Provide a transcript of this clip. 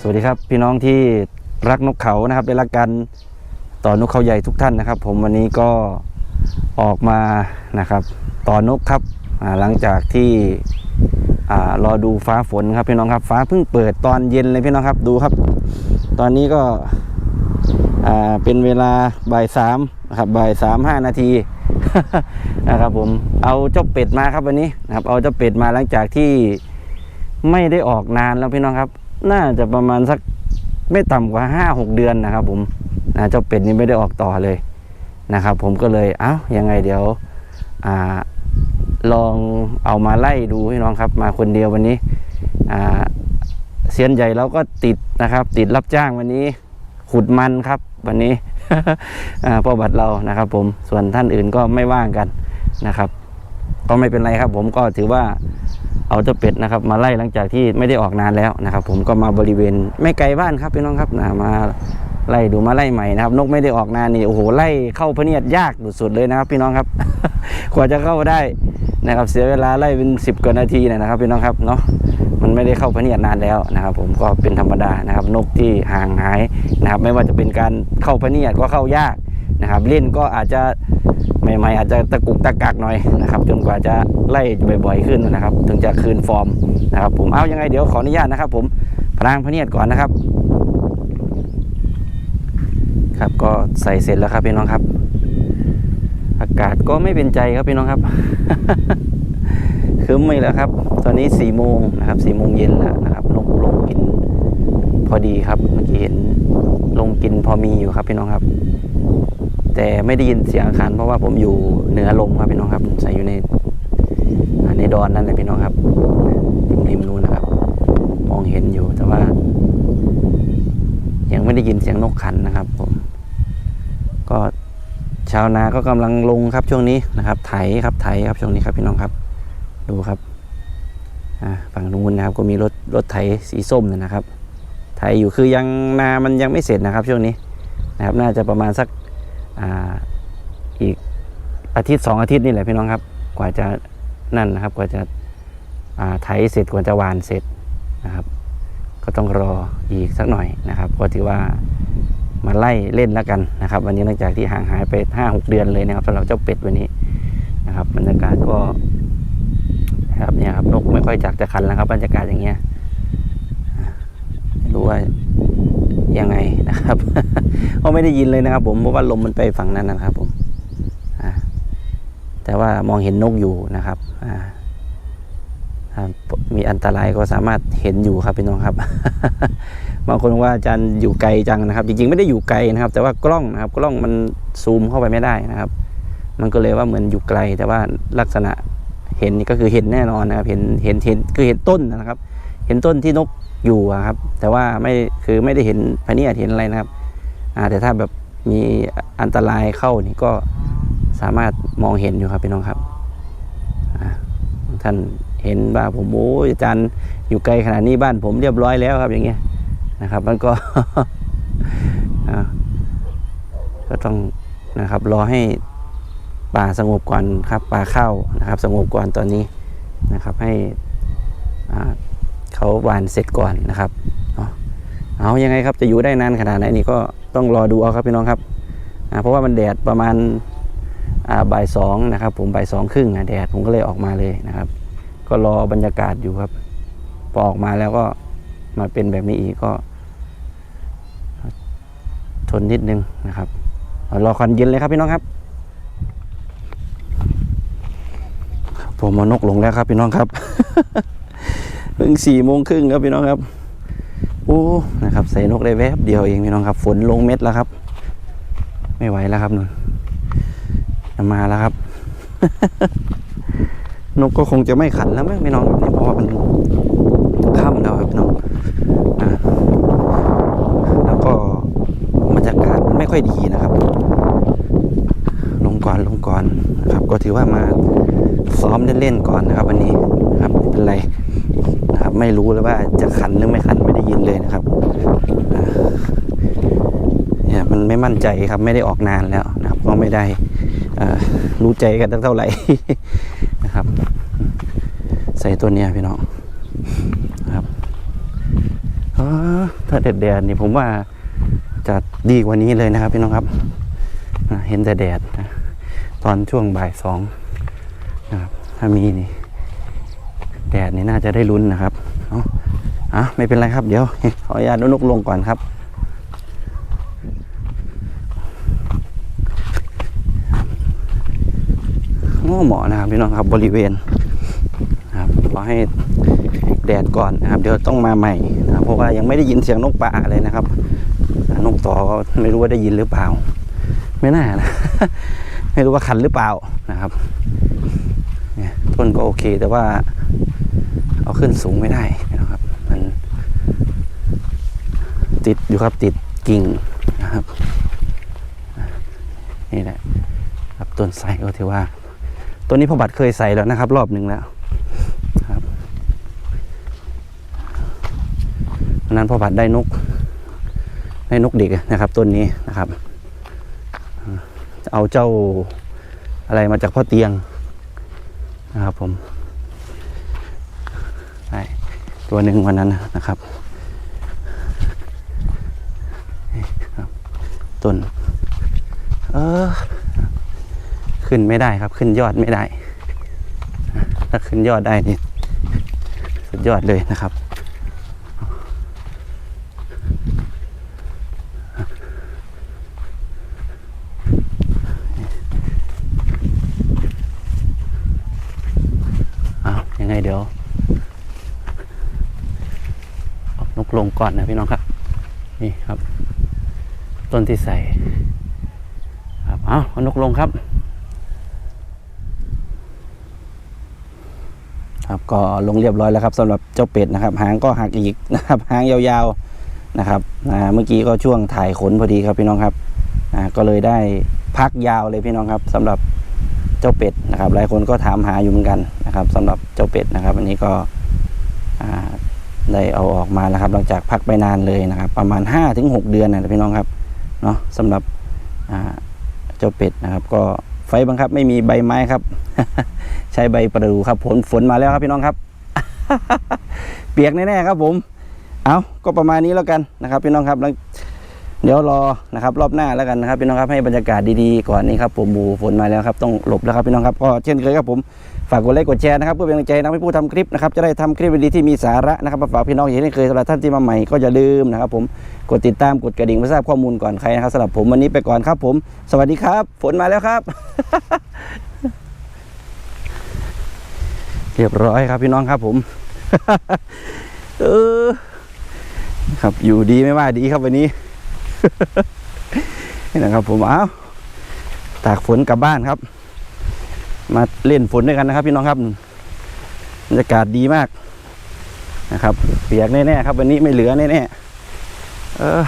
สวัสดีครับพี่น้องที่รักนกเขานะครับได้รักกันต่อนกเขาใหญ่ทุกท่านนะครับ ผมวันนี้ก็ออกมานะครับ ต่อนกครับหลังจากที่รอดูฟ้าฝนครับพี่น้องครับ ฟ้าเพิ่งเปิดตอนเย็นเลยพี่น้องครับดูครับ ตอนนี้ก็เป็นเวลาบ่ายสามนะครับบ่ายสามห้านาทีนะครับผมเอาเจ้าเป็ดมาครับวันนี้นะครับ เอาเจ้าเป็ดมาหลังจากที่ไม่ได้ออกนานแล้วพี่น้องครับ น่าจะประมาณสักไม่ต่ำกว่าห้าหกเดือนนะครับ ผมนะเจ้าเป็ดนี้ไม่ได้ออกต่อเลยนะครับ ผมก็เลยเอ้ายังไงเดี๋ยวอ่าลองเอามาไล่ดูพี่น้องครับ มาคนเดียววันนี้อ่าเซียนใหญ่เราก็ติดนะครับ ติดรับจ้างวันนี้ ขุดมันครับวันนี้อ่าพ่อบัตรเรานะครับ ผมส่วนท่านอื่นก็ไม่ว่างกันนะครับ ก็ไม่เป็นไรครับ ผมก็ถือว่า เอาเจ้าเป็ดนะครับ มาไล่หลังจากที่ไม่ได้ออกนานแล้วนะครับ ผมก็มาบริเวณไม่ไกลบ้านครับพี่น้องครับนะมาไล่ดูมาไล่ใหม่นะครับ นกไม่ได้ออกนานนี่โอ้โหไล่เข้าพเนียดยากสุดๆเลยนะครับ พี่น้องครับกว่าจะเข้าได้นะครับ เสียเวลาไล่เป็นสิบกว่านาทีนะครับ พี่น้องครับเนาะมันไม่ได้เข้าพเนียดนานแล้วนะครับ ผมก็เป็นธรรมดานะครับ นกที่ห่างหายนะครับ ไม่ว่าจะเป็นการเข้าพเนียดก็เข้ายาก นะครับ เล่นก็อาจจะใหม่ๆอาจจะตะกุกตะกักหน่อยนะครับจนกว่าจะไล่บ่อยๆขึ้นนะครับ ถึงจะคืนฟอร์มนะครับ ผมเอายังไงเดี๋ยวขออนุญาตนะครับ ผมพรางพเนียดก่อนนะครับ ครับก็ใส่เสร็จแล้วครับพี่น้องครับ อากาศก็ไม่เป็นใจครับพี่น้องครับคืมไม่แล้วครับ ตอนนี้สี่โมงนะครับสี่โมงเย็นแล้วนะครับนกลงกินพอดีครับเมื่อกี้เห็นลงกินพอมีอยู่ครับพี่น้องครับ แต่ไม่ได้ยินเสียงอาคารเพราะว่าผมอยู่เหนือลมครับพี่น้องครับใส่อยู่ในในดอนนั่นแหละพี่น้องครับริมริมนู้นนะครับ มองเห็นอยู่แต่ว่า ยังไม่ได้ยินเสียงนกขันนะครับผมก็ชาวนาก็กำลังลงครับช่วงนี้นะครับ ไถครับไถครับช่วงนี้ครับพี่น้องครับ ดูครับฝั่งนู้นนะครับ ก็มีรถรถไถสีส้มเนยนะครับ ไถอยู่คือยังนามันยังไม่เสร็จนะครับ ช่วงนี้ นะครับน่าจะประมาณสักออีกอาทิตย์สองอาทิตย์นี่แหละพี่น้องครับ กว่าจะนั่นนะครับ กว่าจะาไถเสร็จกว่าจะหวานเสร็จนะครับ ก็ต้องรออีกสักหน่อยนะครับก็ถือว่ามาไล่เล่นแล้วกันนะครับ วันนี้หลังจากที่ห่างหายไปห้าหกเดือนเลยนะครับสำหรับเจ้าเป็ดวันนี้นะครับบรรยากาศก็นะครับเนี่ยครับนกไม่ค่อยจักจะคันแล้วครับบรรยากาศอย่างเงี้ยไม่รู้ว่า ยังไงนะครับก็ไม่ได้ยินเลยนะครับ ผมเพราะว่าลมมันไปฝั่งนั้นนะครับ ผมแต่ว่ามองเห็นนกอยู่นะครับมีอันตรายก็สามารถเห็นอยู่ครับพี่น้องครับบางคนว่าอาจารย์อยู่ไกลจังนะครับ จริงๆไม่ได้อยู่ไกลนะครับ แต่ว่ากล้องนะครับ กล้องมันซูมเข้าไปไม่ได้นะครับ มันก็เลยว่าเหมือนอยู่ไกล แต่ว่าลักษณะเห็นนี่ก็คือเห็นแน่นอนนะครับ เห็นเห็นเห็นคือเห็นต้นนะครับ เห็นต้นที่นก อยู่ครับ แต่ว่าไม่คือไม่ได้เห็นพเนียดเห็นอะไรนะครับแต่ถ้าแบบมีอันตรายเข้านี่ก็สามารถมองเห็นอยู่ครับพี่น้องครับท่านเห็นว่าผมโอ้ยอาจารย์อยู่ไกลขนาดนี้บ้านผมเรียบร้อยแล้วครับอย่างเงี้ยนะครับ มันก็ก็ต้องนะครับรอให้ป่าสงบก่อนครับป่าเข้านะครับ สงบก่อนตอนนี้นะครับให้อ่า เขาหวานเสร็จก่อนนะครับเนาะเอายังไงครับจะอยู่ได้นานขนาดไหนนี่ก็ต้องรอดูเอาครับพี่น้องครับเพราะว่ามันแดดประมาณบ่ายสองนะครับ ผมบ่ายสองครึ่งแดดผมก็เลยออกมาเลยนะครับ ก็รอบรรยากาศอยู่ครับพอออกมาแล้วก็มาเป็นแบบนี้อีกก็ทนนิดนึงนะครับรอควันเย็นเลยครับพี่น้องครับ ผมมานกลงแล้วครับพี่น้องครับ เพิ่งสี่โมงครึ่งครับพี่น้องครับโอ้นะครับ ใส่นกได้แวบเดียวเองพี่น้องครับ ฝนลงเม็ดแล้วครับ ไม่ไหวแล้วครับนุ่นจะมาแล้วครับ นกก็คงจะไม่ขันแล้วมั้งพี่น้องแบบนี้เพราะว่ามันค่ำแล้วครับพี่น้องอ่าแล้วก็บรรยากาศมันไม่ค่อยดีนะครับ ลงก่อนลงก่อนนะครับ ก็ถือว่ามาซ้อมเล่นๆก่อนนะครับ วันนี้นะครับเป็นไร ไม่รู้เลยว่าจะขันหรือไม่ขันไม่ได้ยินเลยนะครับเนี่ยมันไม่มั่นใจครับไม่ได้ออกนานแล้วนะครับ ก็ไม่ได้รู้ใจกันเท่าไหร่นะครับ ใส่ตัวเนี้ยพี่น้องนะครับเออถ้าแดดแดดนี่ผมว่าจะดีกว่านี้เลยนะครับพี่น้องครับเห็นแต่แดดนะตอนช่วงบ่ายสองนะครับถ้ามีนี่แดดนี่น่าจะได้ลุ้นนะครับ อาอะไม่เป็นไรครับเดี๋ยวขออนุญาตนกลงก่อนครับโอ้เหมาะนะครับพี่น้องครับบริเวณนะครับขอให้แดดก่อนนะครับเดี๋ยวต้องมาใหม่นะเพราะว่ายังไม่ได้ยินเสียงนกป่าเลยนะครับนกต่อก็ไม่รู้ว่าได้ยินหรือเปล่า ไม่น่านะไม่รู้ว่าคันหรือเปล่านะครับเนี่ยต้นก็โอเคแต่ว่าเอาขึ้นสูงไม่ได้นะครับ มัน ติดอยู่ครับติดกิ่งนะครับ นี่แหละครับต้นไทรก็ถือว่าต้นนี้พ่อบัตรเคยใส่แล้วนะครับ รอบหนึ่งแล้วครับวันนั้นพ่อบัตรได้นกได้นกเด็กนะครับต้นนี้นะครับจะเอาเจ้าอะไรมาจากพ่อเตียงนะครับผมตัวหนึ่งวันนั้นนะครับนี่ครับ ต้น เออ ขึ้นไม่ได้ครับ ขึ้นยอดไม่ได้ ถ้าขึ้นยอดได้นี่สุดยอดเลยนะครับ เอายังไงเดี๋ยวเอานกลงก่อนนะพี่น้องครับ นี่ครับ ต้นที่ใส่ครับเอาเอานกลงครับครับก็ลงเรียบร้อยแล้วครับสำหรับเจ้าเป็ดนะครับ หางก็หักอีกนะครับหางยาวๆนะครับเมื่อกี้ก็ช่วงถ่ายขนพอดีครับพี่น้องครับอ่าก็เลยได้พักยาวเลยพี่น้องครับสำหรับเจ้าเป็ดนะครับหลายคนก็ถามหาอยู่เหมือนกันนะครับสำหรับเจ้าเป็ดนะครับ อันนี้ก็ได้เอาออกมาแล้วครับหลังจากพักไปนานเลยนะครับ ประมาณ5-6เดือนนะพี่น้องครับ เนาะสำหรับเจ้าเป็ดนะครับ ก็ไฟบังคับไม่มีใบไม้ครับ ใช้ใบประดู่ครับฝนฝนมาแล้วครับพี่น้องครับ เปียกแน่ๆครับผม เอาก็ประมาณนี้แล้วกันนะครับ พี่น้องครับแล้วเดี๋ยวรอนะครับ รอบหน้าแล้วกันนะครับพี่น้องครับให้บรรยากาศดีๆก่อนนี้ครับผมบูฝนมาแล้วครับต้องหลบแล้วครับพี่น้องครับก็เช่นเคยครับผม ฝากกดไลค์กดแชร์นะครับเพื่อเป็นกำลังใจนะให้ผู้ทำคลิปนะครับจะได้ทำคลิปดีๆที่มีสาระนะครับมาฝากพี่น้องอย่างที่เคยสำหรับท่านที่มาใหม่ก็อย่าลืมนะครับผมกดติดตามกดกระดิ่งเพื่อทราบข้อมูลก่อนใครนะครับสำหรับผมวันนี้ไปก่อนครับผม สวัสดีครับ ฝนมาแล้วครับ เรียบร้อยครับพี่น้องครับผมเออครับอยู่ดีไม่ว่าดีครับวันนี้นี่นะครับผมเอาตากฝนกลับบ้านครับ มาเล่นฝนด้วยกันนะครับ พี่น้องครับบรรยากาศดีมากนะครับ เปียกแน่ๆครับ วันนี้ไม่เหลือแน่ๆเออ